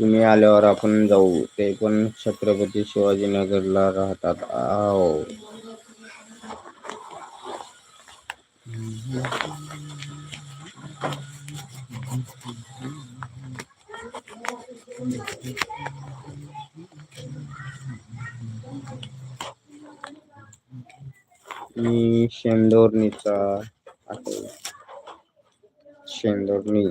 तुम्ही आल्यावर आपण जाऊ. ते पण छत्रपती शिवाजीनगरला राहतात. आओ मी शेंदोरणीचा आहे. शेंदोरणी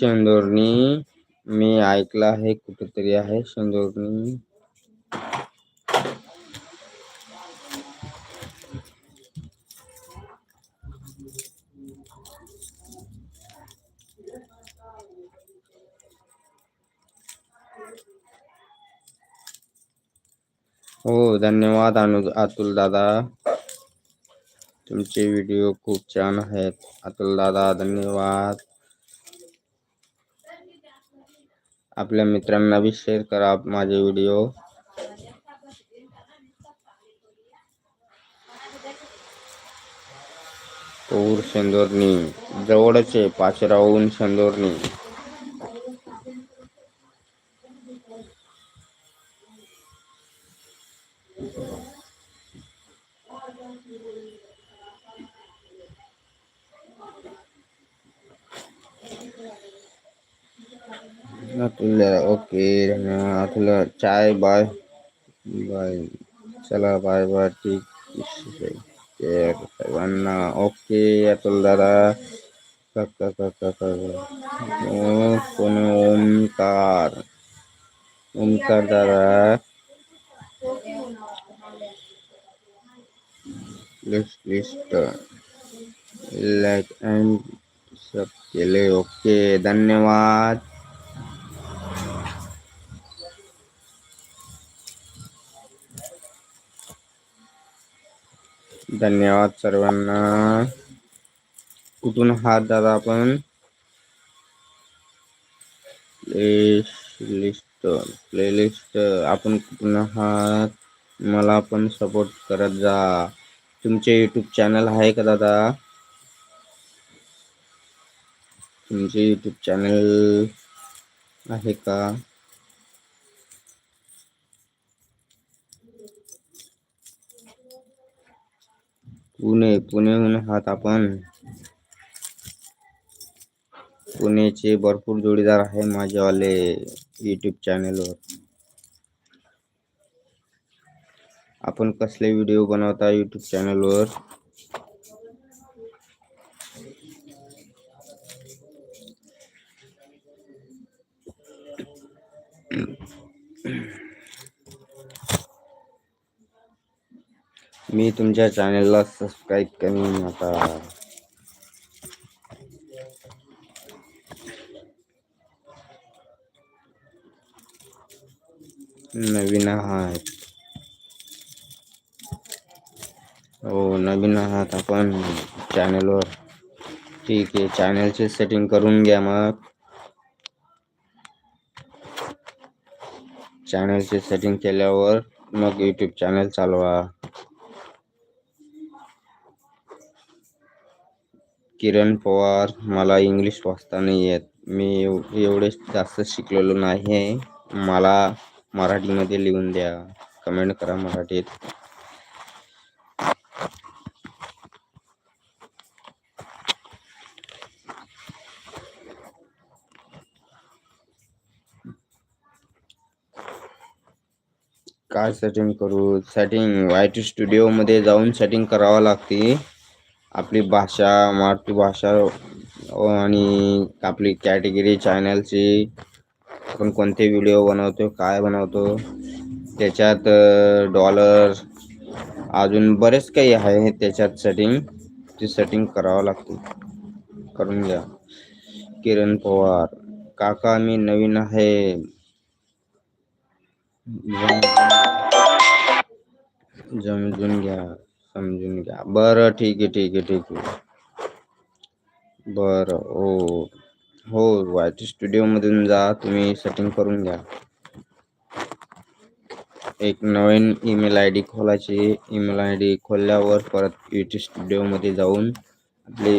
शेंदोरणी मी ऐकलं आहे कुठेतरी आहे शेंदोरणी हो, धन्यवाद अनु अतुल दादा. तुमचे व्हिडिओ खूप छान आहेत. अतुल दादा, धन्यवाद. आपल्या मित्रांना बी शेअर करा माझे व्हिडिओ पौर शेंदोरणी जवळच आहे पाचराहून शेंदोरणी you. ओके चाय, बाय। बाय, चला, बाय बाय, ठीक वरना ओके, अतुल दादा। ओमकार ओमकार दादा। लिस्ट लिस्ट लाइक एंड सब के लिए ओके, धन्यवाद। धन्यवाद सर्वांना. कुठून हात दादा आपण? लिस्ट प्लेलिस्ट आपण कुठून आहात? मला पण सपोर्ट करत जा. तुमचे यूट्यूब चॅनल आहे का दादा? तुमचे यूट्यूब चॅनल आहे का? पुणे पुण्याहून आहात आपण. पुणेचे भरपूर जोडीदार आहे माझेवाले यूट्यूब चॅनेलवर आपण कसले व्हिडिओ बनवता यूट्यूब चॅनेलवर मी तुमच्या चॅनलला सबस्क्राईब करीन आता. नवीन आहात. हो नवीन आहात आपण चॅनलवर ठीक आहे चॅनलचे सेटिंग करून घ्या मग. चॅनलचे सेटिंग केल्यावर मग यूट्यूब चॅनल चालवा. किरण पवार मला इंग्लिश वाचता नाही येत. मी एव- एवढे जास्त शिकलेलो नाही. आहे मला मराठीमध्ये लिहून द्या. कमेंट करा मराठीत. काय सेटिंग करू? सेटिंग वाय टी स्टुडिओमध्ये जाऊन सेटिंग करावं लागते. आपली भाषा मातृभाषा आणि आपली कॅटेगरी चॅनलची आपण कोणते व्हिडिओ बनवतो काय बनवतो त्याच्यात डॉलर अजून बरेच काही आहे त्याच्यात सेटिंग ती सेटिंग करावं लागते. करून घ्या. किरण पवार काका मी नवीन आहे. जमजून घ्या. समजून घ्या. बरं ठीक आहे ठीक आहे ठीक आहे. बरं हो. हो वायटी स्टुडिओमधून जा तुम्ही सेटिंग करून घ्या. एक नवीन ईमेल आय डी खोलायची. ईमेल आय डी खोलल्यावर परत यूट्यूब स्टुडिओमध्ये जाऊन आपले